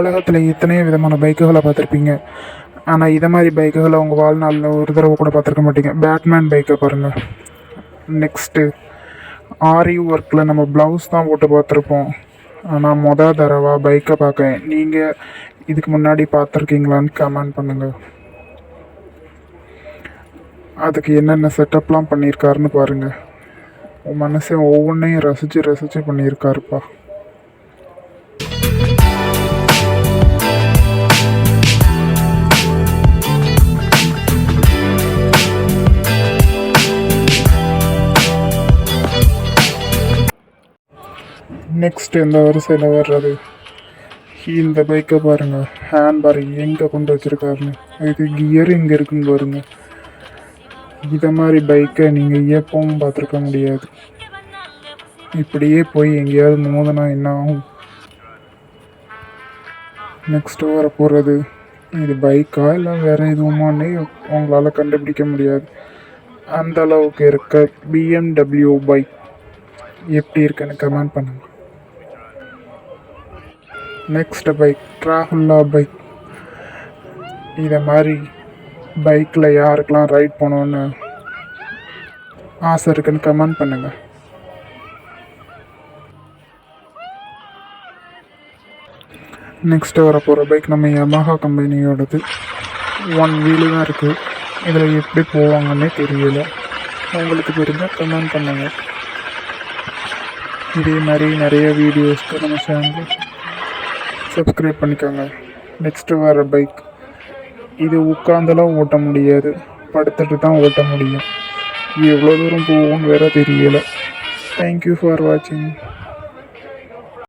உலகத்தில் எத்தனையோ விதமான பைக்குகளை பார்த்துருப்பீங்க. ஆனால் இதை மாதிரி பைக்குகளை உங்கள் வாழ்நாளில் ஒரு தடவை கூட பார்த்துருக்க மாட்டீங்க. பேட்மேன் பைக்கை பாருங்கள் நெக்ஸ்ட்டு ஆரி ஒர்க்கில் நம்ம ப்ளவுஸ் தான் போட்டு பார்த்துருப்போம். ஆனால் மொதல் தடவை பைக்கை பார்க்க நீங்கள் இதுக்கு முன்னாடி பார்த்துருக்கீங்களான்னு கமெண்ட் பண்ணுங்கள் அதுக்கு என்னென்ன செட்டப்லாம் பண்ணியிருக்காருன்னு பாருங்கள் உன் மனசன் ஒவ்வொன்றையும் ரசித்து ரசித்து பண்ணியிருக்காருப்பா. நெக்ஸ்ட் இந்த வரிசையில் வர்றது? இந்த பைக்கை பாருங்கள் ஹேண்ட் பார் எங்கே கொண்டு வச்சுருக்காருன்னு. இது கியர் இங்கே இருக்குன்னு பாருங்கள் இதை மாதிரி பைக்கை நீங்கள் எப்பவும் பார்த்துருக்க முடியாது. இப்படியே போய் எங்கேயாவது மோதினா என்ன ஆகும்? நெக்ஸ்ட்டு வர போகிறது இது பைக்கா இல்லை வேறு எதுவுமானே உங்களால் கண்டுபிடிக்க முடியாது. அந்த அளவுக்கு இருக்க பிஎம்டபிள்யூ பைக் எப்படி இருக்குன்னு கமெண்ட் பண்ணுங்கள் நெக்ஸ்ட் பைக் ட்ராகுல்லா பைக் இதை மாதிரி பைக்கில் யாருக்கெல்லாம் ரைட் போகணுன்னு ஆசை இருக்குன்னு கமெண்ட் பண்ணுங்கள் நெக்ஸ்ட்டு வரப்போகிற பைக் நம்ம யமஹா கம்பெனியோடது ஒன் வீலு தான் இருக்குது இதில் எப்படி போவாங்கன்னே தெரியல. உங்களுக்கு தெரிஞ்சால் கமெண்ட் பண்ணுங்கள் இதே மாதிரி நிறைய வீடியோஸ்க்கு நம்ம சேர்ந்து சப்ஸ்கிரைப் பண்ணிக்கோங்க. நெக்ஸ்ட்டு வர பைக் இது உட்காந்தெல்லாம் ஓட்ட முடியாது. படுத்துட்டு தான் ஓட்ட முடியும். எவ்வளோ தூரம் போகும்னு வேற தெரியலை. தேங்க்யூ ஃபார் வாட்சிங்